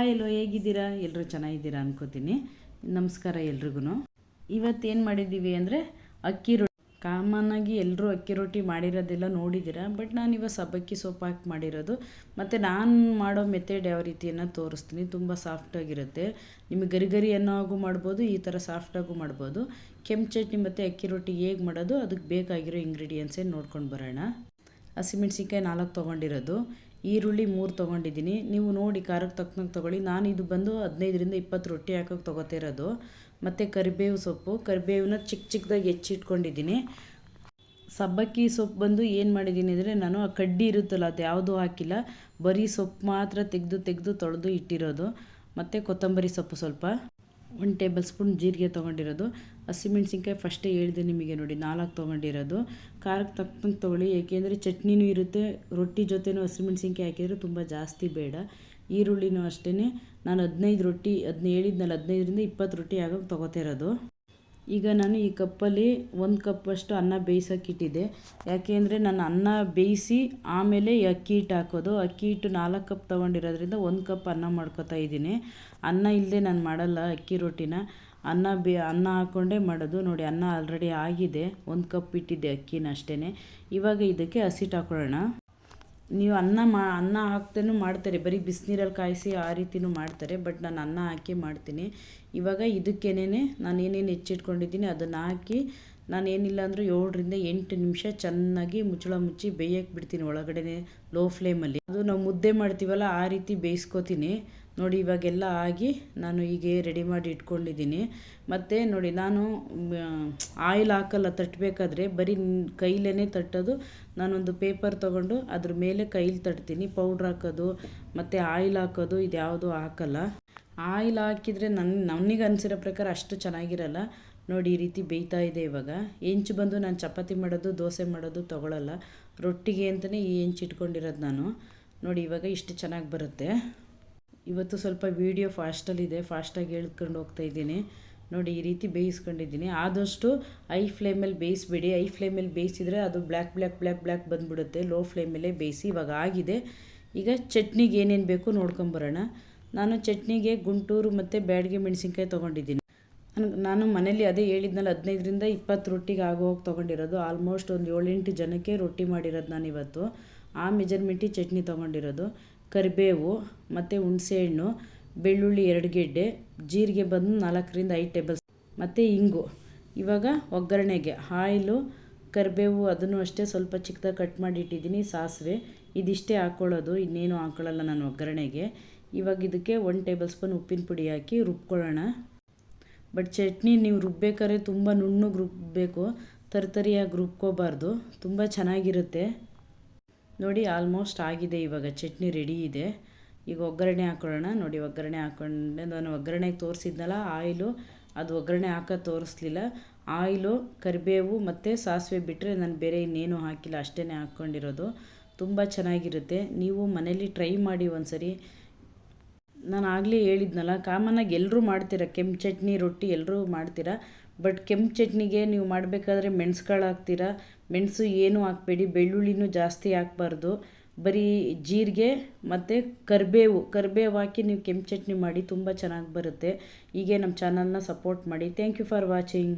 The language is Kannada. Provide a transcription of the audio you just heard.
ಹಾಯ್ ಎಲ್ಲೋ ಹೇಗಿದ್ದೀರಾ? ಎಲ್ಲರೂ ಚೆನ್ನಾಗಿದ್ದೀರಾ ಅನ್ಕೋತೀನಿ. ನಮಸ್ಕಾರ ಎಲ್ರಿಗೂ ಇವತ್ತೇನು ಮಾಡಿದ್ದೀವಿ ಅಂದರೆ ಅಕ್ಕಿ ರೊಟ್ಟಿ. ಕಾಮನ್ನಾಗಿ ಎಲ್ಲರೂ ಅಕ್ಕಿ ರೊಟ್ಟಿ ಮಾಡಿರೋದೆಲ್ಲ ನೋಡಿದ್ದೀರಾ? ಬಟ್ ನಾನು ಇವಾಗ ಸಬ್ಬಕ್ಕಿ ಸೊಪ್ಪು ಹಾಕಿ ಮಾಡಿರೋದು. ಮತ್ತು ನಾನು ಮಾಡೋ ಮೆಥಡ್ ಯಾವ ರೀತಿಯನ್ನು ತೋರಿಸ್ತೀನಿ. ತುಂಬ ಸಾಫ್ಟಾಗಿರುತ್ತೆ ನಿಮಗೆ ಗರಿ ಗರಿ ಅನ್ನೋ ಹಾಗೂ ಮಾಡ್ಬೋದು, ಈ ಥರ ಸಾಫ್ಟಾಗೂ ಮಾಡ್ಬೋದು. ಕೆಂಪು ಚಟ್ನಿ ಮತ್ತು ಅಕ್ಕಿ ರೊಟ್ಟಿ ಹೇಗೆ ಮಾಡೋದು, ಅದಕ್ಕೆ ಬೇಕಾಗಿರೋ ಇಂಗ್ರೀಡಿಯೆಂಟ್ಸೇ ನೋಡ್ಕೊಂಡು ಬರೋಣ. ಹಸಿಮೆಣ್ಸಿನ್ಕಾಯಿ ನಾಲ್ಕು ತೊಗೊಂಡಿರೋದು. ಈರುಳ್ಳಿ ಮೂರು ತೊಗೊಂಡಿದ್ದೀನಿ. ನೀವು ನೋಡಿ ಖಾರಕ್ಕೆ ತಕ್ಕನಂಗೆ ತೊಗೊಳ್ಳಿ. ನಾನು ಇದು ಬಂದು ಹದಿನೈದರಿಂದ ಇಪ್ಪತ್ತು ರೊಟ್ಟಿ ಹಾಕೋಕೆ ತೊಗೋತಿರೋದು ಮತ್ತು ಕರಿಬೇವು ಸೊಪ್ಪು. ಕರಿಬೇವನ್ನ ಚಿಕ್ಕ ಚಿಕ್ಕದಾಗಿ ಹೆಚ್ಚಿಟ್ಕೊಂಡಿದ್ದೀನಿ. ಸಬ್ಬಕ್ಕಿ ಸೊಪ್ಪು ಬಂದು ಏನು ಮಾಡಿದ್ದೀನಿ ಅಂದರೆ, ನಾನು ಆ ಕಡ್ಡಿ ಇರುತ್ತಲ್ಲ, ಅದು ಯಾವುದೂ ಹಾಕಿಲ್ಲ. ಬರೀ ಸೊಪ್ಪು ಮಾತ್ರ ತೆಗೆದು ತೆಗೆದು ತೊಳೆದು ಇಟ್ಟಿರೋದು. ಮತ್ತು ಕೊತ್ತಂಬರಿ ಸೊಪ್ಪು ಸ್ವಲ್ಪ. ಒಂದು ಟೇಬಲ್ ಸ್ಪೂನ್ ಜೀರಿಗೆ ತೊಗೊಂಡಿರೋದು. ಹಸಿಮೆಣ್ಸಿನ್ಕಾಯಿ ಫಸ್ಟೇ ಹೇಳಿದೆ ನಿಮಗೆ ನೋಡಿ, ನಾಲ್ಕು ತೊಗೊಂಡಿರೋದು. ಖಾರಕ್ಕೆ ತಕ್ಕಂಗೆ ತೊಗೊಳ್ಳಿ, ಏಕೆಂದರೆ ಚಟ್ನಿನೂ ಇರುತ್ತೆ, ರೊಟ್ಟಿ ಜೊತೆನೂ ಹಸಿಮೆಣ್ಸಿನ್ಕಾಯಿ ಹಾಕಿದರೆ ತುಂಬ ಜಾಸ್ತಿ ಬೇಡ. ಈರುಳ್ಳಿನೂ ಅಷ್ಟೇ ನಾನು ಹದಿನೈದು ರೊಟ್ಟಿ ಅದನ್ನ ಹೇಳಿದ್ನಲ್ಲ, ಹದಿನೈದರಿಂದ ಇಪ್ಪತ್ತು ರೊಟ್ಟಿ ಆಗೋಕ್ಕೆ ತೊಗೋತಿರೋದು. ಈಗ ನಾನು ಈ ಕಪ್ಪಲ್ಲಿ ಒಂದು ಕಪ್ಪಷ್ಟು ಅನ್ನ ಬೇಯಿಸೋಕ್ಕಿಟ್ಟಿದ್ದೆ ಯಾಕೆ ಅಂದರೆ ನಾನು ಅನ್ನ ಬೇಯಿಸಿ ಆಮೇಲೆ ಅಕ್ಕಿ ಹಿಟ್ಟು ಹಾಕೋದು. ಅಕ್ಕಿ ಹಿಟ್ಟು ನಾಲ್ಕು ಕಪ್ ತೊಗೊಂಡಿರೋದ್ರಿಂದ ಒಂದು ಕಪ್ ಅನ್ನ ಮಾಡ್ಕೊತಾ ಇದ್ದೀನಿ. ಅನ್ನ ಇಲ್ಲದೆ ನಾನು ಮಾಡಲ್ಲ ಅಕ್ಕಿ ರೊಟ್ಟಿನ. ಅನ್ನ ಬೇ, ಅನ್ನ ಹಾಕ್ಕೊಂಡೇ ಮಾಡೋದು. ನೋಡಿ, ಅನ್ನ ಆಲ್ರೆಡಿ ಆಗಿದೆ. ಒಂದು ಕಪ್ ಇಟ್ಟಿದ್ದೆ ಅಕ್ಕಿನ ಅಷ್ಟೇ ಇವಾಗ ಇದಕ್ಕೆ ಹಸಿಟ್ಟು ಹಾಕೊಳ್ಳೋಣ. ನೀವು ಅನ್ನ ಮಾ, ಅನ್ನ ಹಾಕ್ತೇನೂ ಮಾಡ್ತಾರೆ. ಬರೀ ಬಿಸಿನೀರಲ್ಲಿ ಕಾಯಿಸಿ ಆ ರೀತಿಯೂ ಮಾಡ್ತಾರೆ. ಬಟ್ ನಾನು ಅನ್ನ ಹಾಕಿ ಮಾಡ್ತೀನಿ. ಇವಾಗ ಇದಕ್ಕೇನೆ ನಾನು ಏನೇನು ಹೆಚ್ಚಿಟ್ಕೊಂಡಿದ್ದೀನಿ ಅದನ್ನು ಹಾಕಿ ನಾನು ಏನಿಲ್ಲ ಅಂದರೂ ಏಳರಿಂದ ಎಂಟು ನಿಮಿಷ ಚೆನ್ನಾಗಿ ಮುಚ್ಚಳ ಮುಚ್ಚಿ ಬೇಯಕ್ಕೆ ಬಿಡ್ತೀನಿ ಒಳಗಡೆ ಲೋ ಫ್ಲೇಮಲ್ಲಿ ಅದು ನಾವು ಮುದ್ದೆ ಮಾಡ್ತೀವಲ್ಲ ಆ ರೀತಿ ಬೇಯಿಸ್ಕೊತೀನಿ. ನೋಡಿ, ಇವಾಗೆಲ್ಲ ಆಗಿ ನಾನು ಹೀಗೆ ರೆಡಿ ಮಾಡಿ ಇಟ್ಕೊಂಡಿದ್ದೀನಿ. ಮತ್ತು ನೋಡಿ, ನಾನು ಆಯಿಲ್ ಹಾಕಲ್ಲ ತಟ್ಟಬೇಕಾದ್ರೆ ಬರೀ ಕೈಲೇ ತಟ್ಟೋದು. ನಾನೊಂದು ಪೇಪರ್ ತೊಗೊಂಡು ಅದ್ರ ಮೇಲೆ ಕೈಲಿ ತಟ್ತೀನಿ. ಪೌಡ್ರ್ ಹಾಕೋದು, ಮತ್ತು ಆಯಿಲ್ ಹಾಕೋದು ಇದು ಯಾವುದೂ ಹಾಕಲ್ಲ. ಆಯಿಲ್ ಹಾಕಿದರೆ ನನ್ನ ನನಗೆ ಅನಿಸಿರೋ ಪ್ರಕಾರ ಅಷ್ಟು ಚೆನ್ನಾಗಿರಲ್ಲ. ನೋಡಿ, ಈ ರೀತಿ ಬೇಯ್ತಾ ಇದೆ ಇವಾಗ. ಹೆಂಚು ಬಂದು ನಾನು ಚಪಾತಿ ಮಾಡೋದು, ದೋಸೆ ಮಾಡೋದು ತೊಗೊಳಲ್ಲ. ರೊಟ್ಟಿಗೆ ಅಂತಲೇ ಈ ಹೆಂಚು ಇಟ್ಕೊಂಡಿರೋದು ನಾನು. ನೋಡಿ, ಇವಾಗ ಇಷ್ಟು ಚೆನ್ನಾಗಿ ಬರುತ್ತೆ. ಇವತ್ತು ಸ್ವಲ್ಪ ವೀಡಿಯೋ ಫಾಸ್ಟಲ್ಲಿದೆ ಫಾಸ್ಟಾಗಿ ಹೇಳ್ಕೊಂಡು ಹೋಗ್ತಾ ಇದ್ದೀನಿ. ನೋಡಿ, ಈ ರೀತಿ ಬೇಯಿಸ್ಕೊಂಡಿದ್ದೀನಿ. ಆದಷ್ಟು ಐ ಫ್ಲೇಮಲ್ಲಿ ಬೇಯಿಸ್ಬೇಡಿ. ಐ ಫ್ಲೇಮಲ್ಲಿ ಬೇಯಿಸಿದರೆ ಅದು ಬ್ಲ್ಯಾಕ್ ಬ್ಲ್ಯಾಕ್ ಬ್ಲ್ಯಾಕ್ ಬ್ಲ್ಯಾಕ್ ಬಂದುಬಿಡುತ್ತೆ. ಲೋ ಫ್ಲೇಮಲ್ಲೇ ಬೇಯಿಸಿ ಇವಾಗ ಆಗಿದೆ. ಈಗ ಚಟ್ನಿಗೆ ಏನೇನು ಬೇಕು ನೋಡ್ಕೊಂಬರೋಣ ನಾನು ಚಟ್ನಿಗೆ ಗುಂಟೂರು ಮತ್ತು ಬ್ಯಾಡಿಗೆ ಮೆಣಸಿನ್ಕಾಯಿ ತೊಗೊಂಡಿದ್ದೀನಿ. ನಾನು ಮನೇಲಿ ಅದೇ ಹೇಳಿದ್ನಲ್ಲ, ಹದಿನೈದರಿಂದ ಇಪ್ಪತ್ತು ರೊಟ್ಟಿಗೆ ಆಗೋಗಿ ತೊಗೊಂಡಿರೋದು. ಆಲ್ಮೋಸ್ಟ್ ಒಂದು ಏಳೆಂಟು ಜನಕ್ಕೆ ರೊಟ್ಟಿ ಮಾಡಿರೋದು ನಾನು ಇವತ್ತು ಆ ಮೆಜರ್ಮೆಂಟಿಗೆ ಚಟ್ನಿ ತೊಗೊಂಡಿರೋದು. ಕರಿಬೇವು ಮತ್ತು ಹುಣಸೆಹಣ್ಣು, ಬೆಳ್ಳುಳ್ಳಿ ಎರಡು ಗೆಡ್ಡೆ, ಜೀರಿಗೆ ಬಂದು ನಾಲ್ಕರಿಂದ ಐದು ಟೇಬಲ್ ಮತ್ತು ಇಂಗು. ಇವಾಗ ಒಗ್ಗರಣೆಗೆ ಆಯಿಲು ಕರಿಬೇವು ಅದನ್ನು ಅಷ್ಟೇ ಸ್ವಲ್ಪ ಚಿಕ್ಕದಾಗಿ ಕಟ್ ಮಾಡಿ ಇಟ್ಟಿದ್ದೀನಿ, ಸಾಸಿವೆ. ಇದಿಷ್ಟೇ ಹಾಕ್ಕೊಳ್ಳೋದು ಇನ್ನೇನು ಹಾಕ್ಕೊಳ್ಳಲ್ಲ ನಾನು ಒಗ್ಗರಣೆಗೆ. ಇವಾಗ ಇದಕ್ಕೆ ಒನ್ ಟೇಬಲ್ ಸ್ಪೂನ್ ಉಪ್ಪಿನ ಪುಡಿ ಹಾಕಿ ರುಬ್ಕೊಳ್ಳೋಣ. ಬಟ್ ಚಟ್ನಿ ನೀವು ರುಬ್ಬೇಕಾದ್ರೆ ತುಂಬ ನುಣ್ಣಗೆ ರುಬ್ಬಬೇಕು ತರಿತರಿಯಾಗಿ ರುಬ್ಕೋಬಾರ್ದು, ತುಂಬ ಚೆನ್ನಾಗಿರುತ್ತೆ. ನೋಡಿ ಆಲ್ಮೋಸ್ಟ್ ಆಗಿದೆ, ಇವಾಗ ಚಟ್ನಿ ರೆಡಿ ಇದೆ. ಈಗ ಒಗ್ಗರಣೆ ಹಾಕೊಳ್ಳೋಣ. ನೋಡಿ ಒಗ್ಗರಣೆ ಹಾಕೊಂಡೆ ನಾನು ಒಗ್ಗರಣೆಗೆ ತೋರಿಸಿದ್ನಲ್ಲ, ಆಯಿಲು. ಅದು ಒಗ್ಗರಣೆ ಹಾಕೋದು ತೋರಿಸ್ಲಿಲ್ಲ. ಆಯಿಲು, ಕರಿಬೇವು ಮತ್ತು ಸಾಸಿವೆ ಬಿಟ್ಟರೆ ನಾನು ಬೇರೆ ಇನ್ನೇನು ಹಾಕಿಲ್ಲ ಅಷ್ಟೇ ಹಾಕ್ಕೊಂಡಿರೋದು. ತುಂಬ ಚೆನ್ನಾಗಿರುತ್ತೆ. ನೀವು ಮನೇಲಿ ಟ್ರೈ ಮಾಡಿ ಒಂದು ಸರಿ ನಾನು ಆಗಲೇ ಹೇಳಿದ್ನಲ್ಲ ಕಾಮನ್ನಾಗಿ ಎಲ್ಲರೂ ಮಾಡ್ತೀರ ಕೆಂಪು ಚಟ್ನಿ, ರೊಟ್ಟಿ ಎಲ್ಲರೂ ಮಾಡ್ತೀರಾ? ಬಟ್ ಕೆಂಪು ಚಟ್ನಿಗೆ ನೀವು ಮಾಡಬೇಕಾದ್ರೆ ಮೆಣ್ಸುಗಳು ಹಾಕ್ತೀರಾ ಮೆಣಸು ಏನೂ ಹಾಕ್ಬೇಡಿ, ಬೆಳ್ಳುಳ್ಳಿನೂ ಜಾಸ್ತಿ ಹಾಕ್ಬಾರ್ದು. ಬರೀ ಜೀರಿಗೆ ಮತ್ತು ಕರಿಬೇವು ಕರಿಬೇವು ಹಾಕಿ ನೀವು ಕೆಂಪು ಚಟ್ನಿ ಮಾಡಿ ತುಂಬ ಚೆನ್ನಾಗಿ ಬರುತ್ತೆ. ಹೀಗೆ ನಮ್ಮ ಚಾನಲ್ನ ಸಪೋರ್ಟ್ ಮಾಡಿ. Thank you for watching